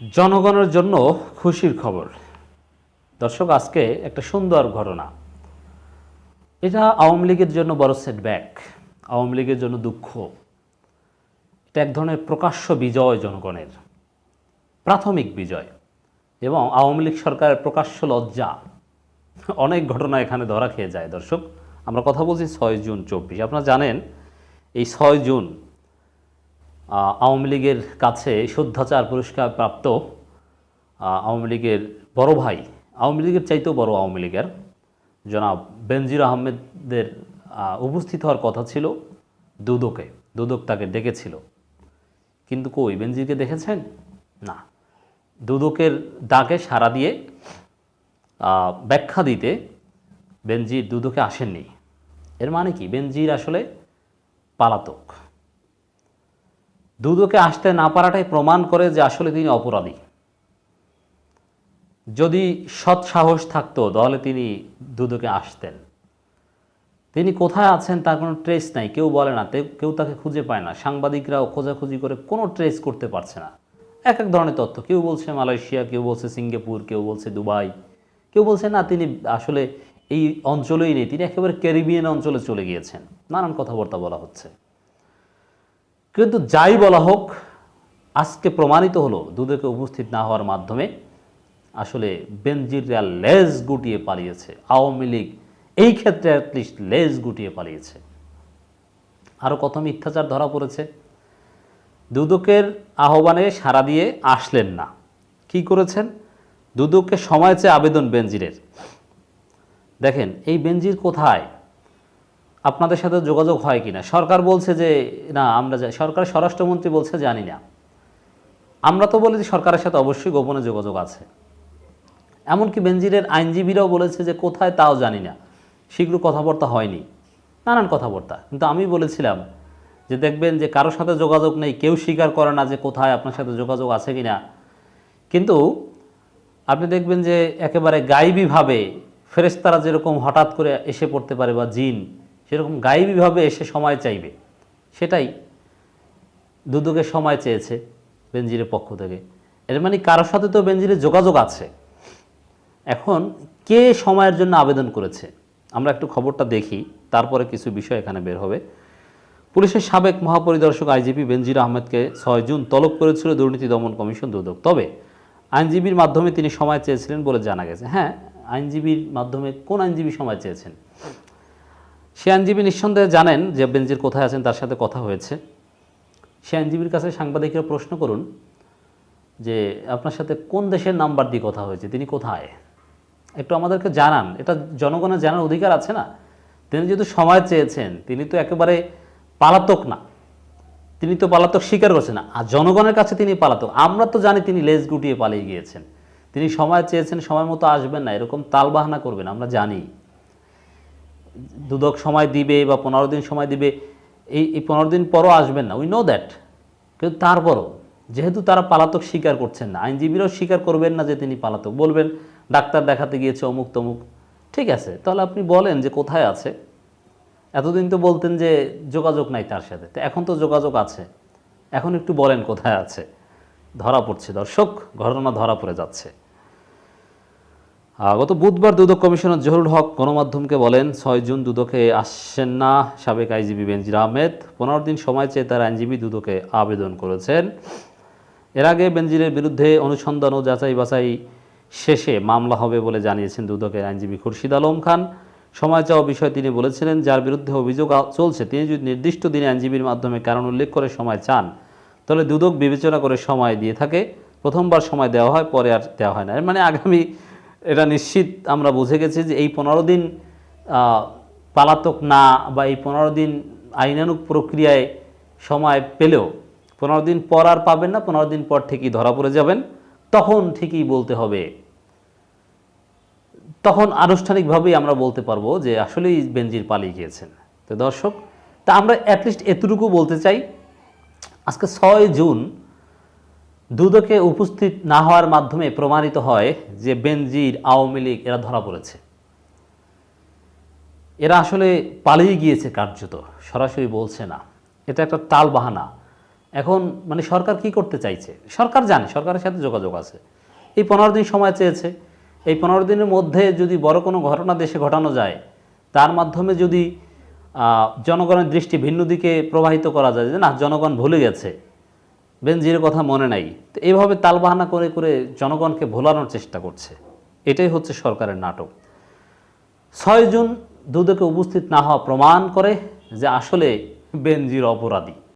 জনগণের জন্য খুশির খবর। দর্শক, আজকে একটা সুন্দর ঘটনা। এটা আওয়ামী লীগের জন্য বড় সেটব্যাক আওয়ামী লীগের জন্য দুঃখ। এটা এক ধরনের প্রকাশ্য বিজয় জনগণের, প্রাথমিক বিজয় এবং আওয়ামী লীগ সরকারের প্রকাশ্য লজ্জা। অনেক ঘটনা এখানে ধরা খেয়ে যায় দর্শক। আমরা কথা বলছি ছয় জুন চব্বিশ। আপনারা জানেন, এই ছয় জুন আওয়ামী লীগের কাছে শুদ্ধাচার পুরস্কার প্রাপ্ত আওয়ামী লীগের বড় ভাই, আওয়ামী লীগের চাইতেও বড় আওয়ামী লীগের জনাব বেনজির আহমেদের উপস্থিত হওয়ার কথা ছিল দুদকে। দুদক তাকে ডেকেছিল। কিন্তু কই, বেনজিরকে দেখেছেন? না। দুদকের ডাকে সাড়া দিয়ে ব্যাখ্যা দিতে বেনজির দুদকে আসেননি। এর মানে কি? বেনজির আসলে পালাতক দুদকে আসতে না পারাটাই প্রমাণ করে যে আসলে তিনি অপরাধী। যদি সৎ সাহস থাকতো, তাহলে তিনি দুদকে আসতেন। তিনি কোথায় আছেন তার কোনো ট্রেস নাই, কেউ বলে না কেউ তাকে খুঁজে পায় না। সাংবাদিকরাও খোঁজাখুঁজি করে কোনো ট্রেস করতে পারছে না। এক এক ধরনের তথ্য। কেউ বলছে মালয়েশিয়া, কেউ বলছে সিঙ্গাপুর, কেউ বলছে দুবাই, কেউ বলছে না, তিনি আসলে এই অঞ্চলেই নেই। তিনি একেবারে ক্যারিবিয়ান অঞ্চলে চলে গিয়েছেন। নানান কথাবার্তা বলা হচ্ছে। কিন্তু যাই বলা হোক, আজকে প্রমাণিত হলো দুদকে উপস্থিত না হওয়ার মাধ্যমে আসলে বেনজিররা লেজ গুটিয়ে পালিয়েছে। আওয়ামী লীগ এই ক্ষেত্রে অ্যাটলিস্ট লেজ গুটিয়ে পালিয়েছে। আরও কত মিথ্যাচার ধরা পড়েছে? দুদকের আহ্বানে সাড়া দিয়ে আসলেন না। কি করেছেন? দুদককে সময় চেয়ে আবেদন বেনজিরের। দেখেন, এই বেনজির কোথায়? আপনাদের সাথে যোগাযোগ হয় কিনা? সরকার বলছে যে, না, আমরা যাই সরকার, স্বরাষ্ট্রমন্ত্রী বলছে জানি না। আমরা তো বলি যে সরকারের সাথে অবশ্যই গোপনে যোগাযোগ আছে। এমনকি বেনজিরের আইনজীবীরাও বলেছে যে কোথায় তাও জানি না। শীঘ্র কথাবার্তা হয়নি। নানান কথাবার্তা। কিন্তু আমি বলেছিলাম যে দেখবেন যে কারোর সাথে যোগাযোগ নেই, কেউ স্বীকার করে না যে কোথায় আপনার সাথে যোগাযোগ আছে কিনা। কিন্তু আপনি দেখবেন যে একেবারে গাইবীভাবে ফেরেস্তারা যেরকম হঠাৎ করে এসে পড়তে পারে বা জিন সেরকম গাইবীভাবে এসে সময় চাইবে। সেটাই দুদকের সময় চেয়েছে বেনজিরের পক্ষ থেকে। এর মানে কারোর সাথে তো বেনজিরের যোগাযোগ আছে। এখন কে সময়ের জন্য আবেদন করেছে? আমরা একটু খবরটা দেখি, তারপরে কিছু বিষয় এখানে বের হবে। পুলিশের সাবেক মহাপরিদর্শক আইজিপি বেনজির আহমেদকে ছয় জুন তলব করেছিল দুর্নীতি দমন কমিশন দুদক। তবে আইনজীবীর মাধ্যমে তিনি সময় চেয়েছিলেন বলে জানা গেছে। হ্যাঁ আইনজীবীর মাধ্যমে কোন আইনজীবী সময় চেয়েছেন? সে আইনজীবী নিঃসন্দেহে জানেন যে বেনজির কোথায় আছেন, তার সাথে কথা হয়েছে। সে আইনজীবীর কাছে সাংবাদিকরা প্রশ্ন করুন যে, আপনার সাথে কোন দেশের নাম্বার দিয়ে কথা হয়েছে? তিনি কোথায়? একটু আমাদেরকে জানান। এটা জনগণের জানার অধিকার আছে না? তিনি যেহেতু সময় চেয়েছেন, তিনি তো একেবারে পালাতক না। তিনি তো পালাতক স্বীকার করছেন না। আর জনগণের কাছে তিনি পালাতক। আমরা তো জানি তিনি লেজ গুটিয়ে পালিয়ে গিয়েছেন। তিনি সময় চেয়েছেন, সময় মতো আসবেন না। এরকম তালবাহানা করবেন, আমরা জানি। দুদক সময় দিবে বা পনেরো দিন সময় দিবে, এই এই পনেরো দিন পরও আসবেন না উই নো দ্যাট কিন্তু তারপরও, যেহেতু তারা পালাতক স্বীকার করছেন না, আইনজীবীরাও স্বীকার করবেন না যে তিনি পালাতক, বলবেন ডাক্তার দেখাতে গিয়েছে অমুক তমুক, ঠিক আছে, তাহলে আপনি বলেন যে কোথায় আছে, এতদিন তো বলতেন যে যোগাযোগ নাই তার সাথে, তো এখন তো যোগাযোগ আছে, এখন একটু বলেন কোথায় আছে, ধরা পড়ছে, দর্শক, ঘটনা ধরা পড়ে যাচ্ছে। গত বুধবার দুদক কমিশনার জহুরুল হক গণমাধ্যমকে বলেন, ছয় জুন দুদকে আসছেন না সাবেক আইজিবি বেনজির আহমেদ। পনেরো দিন সময় চেয়ে তার আইনজীবী দুদকে আবেদন করেছেন। এর আগে বেনজিরের বিরুদ্ধে অনুসন্ধান ও যাচাই বাছাই শেষে মামলা হবে বলে জানিয়েছেন দুদকের আইনজীবী খুরশিদ আলম খান। সময় চাওয়া বিষয়ে তিনি বলেছিলেন, যার বিরুদ্ধে অভিযোগ চলছে, তিনি যদি নির্দিষ্ট দিনে আইনজীবীর মাধ্যমে কারণ উল্লেখ করে সময় চান, তাহলে দুদক বিবেচনা করে সময় দিয়ে থাকে। প্রথমবার সময় দেওয়া হয়, পরে আর দেওয়া হয় না। মানে আগামী এটা নিশ্চিত আমরা বুঝে গেছি যে এই পনেরো দিন পালাতক না বা এই পনেরো দিন আইনানুক প্রক্রিয়ায় সময় পেলেও পনেরো দিন পর আর পাবেন না, পনেরো দিন পর ঠিকই ধরা পড়ে যাবেন, তখন ঠিকই বলতে হবে। তখন আনুষ্ঠানিকভাবেই আমরা বলতে পারব যে আসলেই বেনজির পালিয়ে গিয়েছেন। তো দর্শক, তা আমরা অ্যাটলিস্ট এতটুকু বলতে চাই, আজকে ছয় জুন দুদকে উপস্থিত না হওয়ার মাধ্যমে প্রমাণিত হয় যে বেনজির আওয়ামী লীগ, এরা ধরা পড়েছে। এরা আসলে পালিয়ে গিয়েছে কার্যত, সরাসরি বলছে না। এটা একটা টাল বাহানা। এখন মানে সরকার কি করতে চাইছে? সরকার জানে, সরকারের সাথে যোগাযোগ আছে। এই পনেরো দিন সময় চেয়েছে। এই পনেরো দিনের মধ্যে যদি বড় কোনো ঘটনা দেশে ঘটানো যায়, তার মাধ্যমে যদি জনগণের দৃষ্টি ভিন্ন দিকে প্রবাহিত করা যায়, যে না, জনগণ ভুলে গেছে বেনজিরের কথা মনে নাই। তো এইভাবে তালবাহানা করে করে জনগণকে ভোলানোর চেষ্টা করছে। এটাই হচ্ছে সরকারের নাটক। ছয় জুন দুদকে উপস্থিত না হওয়া প্রমাণ করে যে আসলে বেনজির অপরাধী।